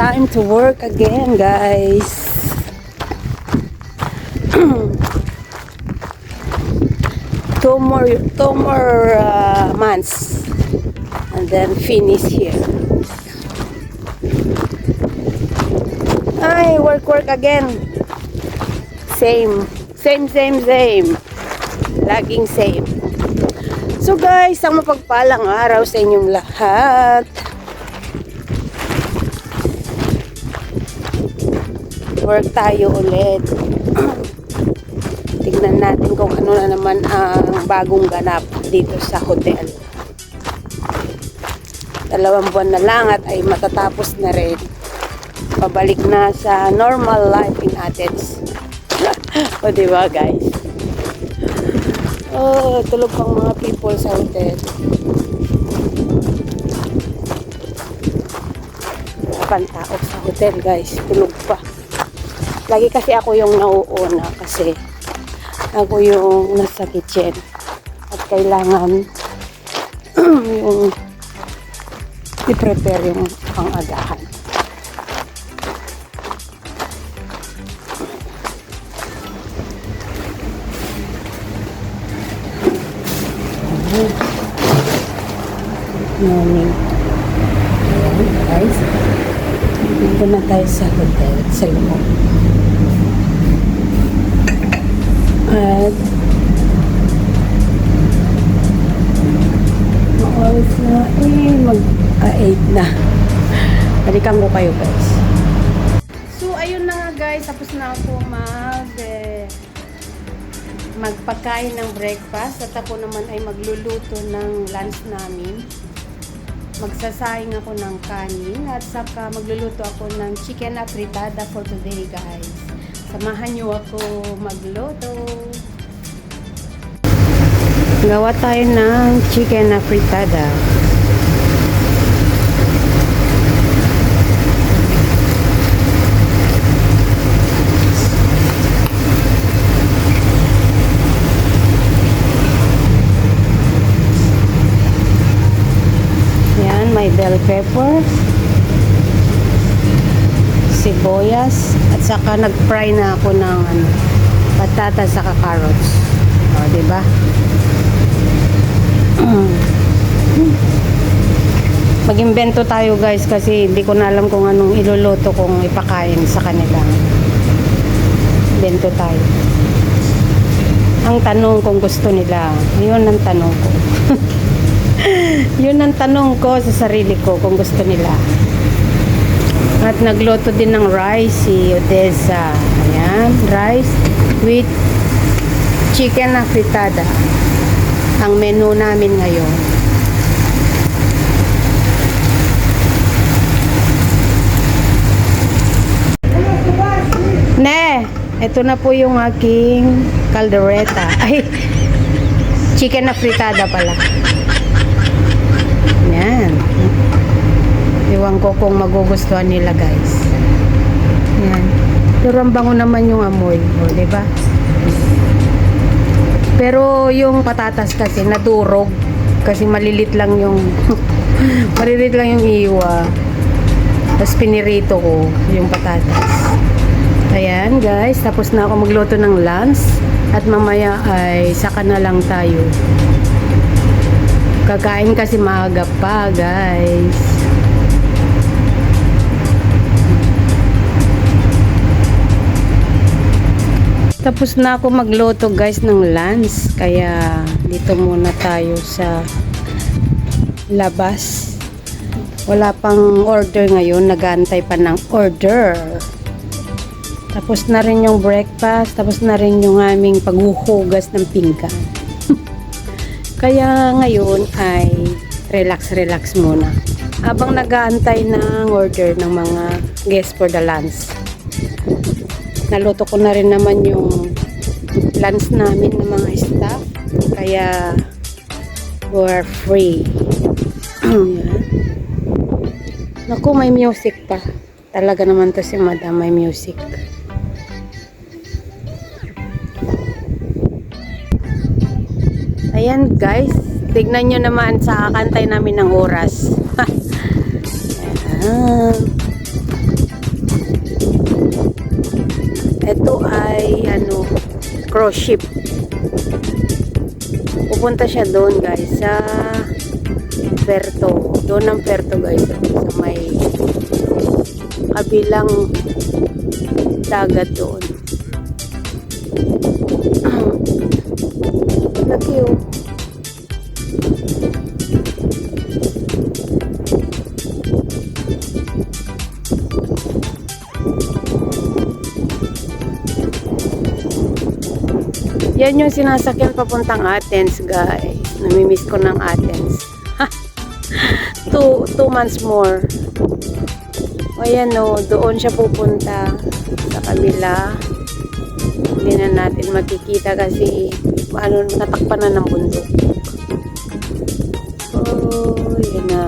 Time to work again, guys. two more, two more uh, months, and then finish here. Ay, work, work again. Same, same, same, same. Laging same. So guys, ang mapagpalang araw sa inyong lahat. Work tayo ulit. Tignan natin kung ano na naman ang bagong ganap dito sa hotel. Dalawang buwan na lang at ay matatapos na rin. Pabalik na sa normal life in Athens. o diba guys? Oh, tulog pang mga people sa hotel. Wala pang tao sa hotel, guys. Tulog pa. Lagi kasi ako yung nauuna kasi ako yung nasa kitchen. At kailangan yung i-prepare yung pang-agahan. morning. Ayan, guys. Dito na tayo sa hotel, sa loob. At maawas na eh, mag-8 na. Balikan ko kayo guys. So, ayun na nga guys. Tapos na ako mag eh, magpakain ng breakfast at ako naman ay magluluto ng lunch namin magsasayang ako ng kanin at saka magluluto ako ng chicken afritada for today guys. Samahan niyo ako magluto. Gawa tayo ng chicken afritada. Yan, may bell pepper, sibuyas, at saka nag-fry na ako ng ano, patata saka carrots. O, di ba? Mag-invento tayo guys kasi hindi ko na alam kung anong iluluto kong ipakain sa kanila. Invento tayo. Ang tanong kung gusto nila, yun ang tanong ko. Yun ang tanong ko sa sarili ko kung gusto nila. At nagluto din ng rice si Odessa. Ayan, rice with chicken na fritada. Ang menu namin ngayon. Ne, ito na po yung aking caldereta. Ay, chicken na fritada pala. Yan. Iwan ko kung magugustuhan nila guys. Yan. Pero ang bango naman yung amoy. O, ba? Pero yung patatas kasi nadurog. Kasi malilit lang yung malilit lang yung iwa. Tapos pinirito ko yung patatas. Ayan guys, tapos na ako magluto ng lunch. At mamaya ay saka na lang tayo. Kakain kasi maaga pa, guys. Tapos na ako magluto, guys, ng lunch. Kaya dito muna tayo sa labas. Wala pang order ngayon. Nagantay pa ng order. Tapos na rin yung breakfast. Tapos na rin yung aming paghuhugas ng pinggan. Kaya ngayon ay relax-relax muna. Habang nag-aantay ng order ng mga guests for the lunch. Naluto ko na rin naman yung lunch namin ng mga staff. Kaya we're free. Naku, may music pa. Talaga naman to si madam, may music. Ayan guys, tignan nyo naman sa kantay namin ng oras. Ayan. Ito ay ano, cruise ship. Pupunta siya doon guys sa Perto. Doon ang Perto guys. Sa may kabilang dagat doon. Laki oh. Yan yung sinasakyan papuntang Athens, guys. Namimiss ko ng Athens. two, two months more. O yan o, doon siya pupunta sa kabila. Hindi na natin makikita kasi ano, natakpan na ng bundok. Oh, yan na.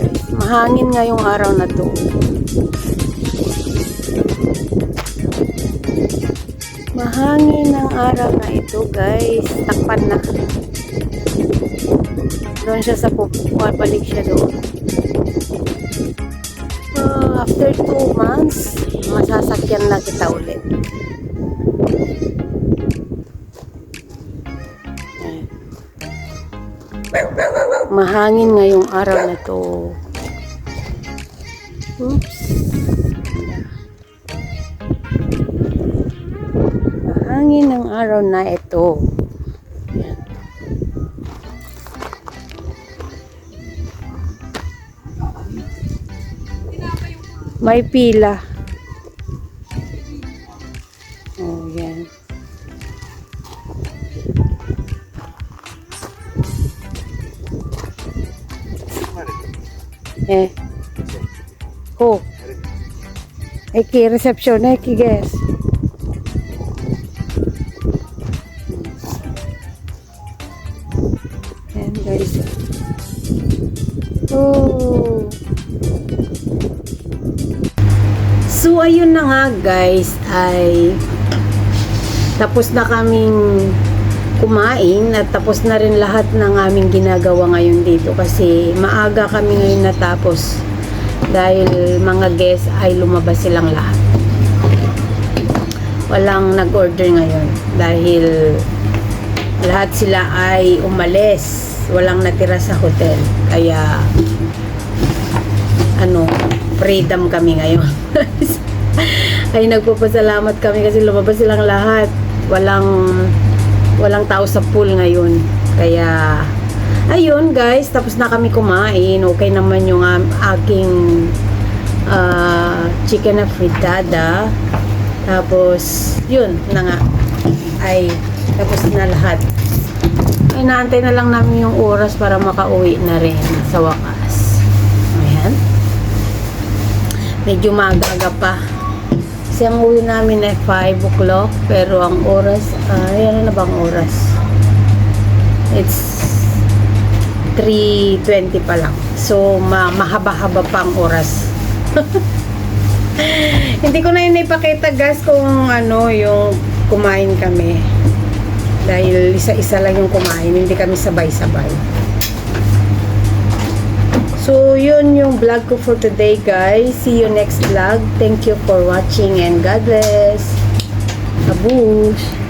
Guys, Mahangin ngayong araw na to. Mahangin ang araw na ito, guys. Takpan na. Doon siya sa pupuan. Balik siya doon. Ah, after two months, masasakyan na kita ulit. Mahangin ngayong araw na to. Oops. Araw na ito. Ayan. May pila. Oh, yan. Eh. Ho. Eki reception, eki guess. Na nga guys ay tapos na kaming kumain at tapos na rin lahat ng aming ginagawa ngayon dito kasi maaga kami ngayon natapos dahil mga guests ay lumabas silang lahat. Walang nag-order ngayon dahil lahat sila ay umalis. Walang natira sa hotel. Kaya ano, freedom kami ngayon. ay nagpapasalamat kami kasi lumabas silang lahat. Walang walang tao sa pool ngayon. Kaya ayun guys, tapos na kami kumain. Okay naman yung aking ah, chicken na fritada. Tapos yun na nga ay tapos na lahat. Ay, naantay na lang namin yung oras para makauwi na rin sa wakas. Ayan. Medyo maaga pa. Kasi uwi namin ay 5 o'clock. Pero ang oras, ay ano na bang oras? It's 3.20 pa lang. So, ma mahaba-haba pa ang oras. Hindi ko na yun ipakita guys kung ano yung kumain kami. Dahil isa-isa lang yung kumain, hindi kami sabay-sabay. So, yun yung vlog ko for today, guys. See you next vlog. Thank you for watching and God bless. Abush!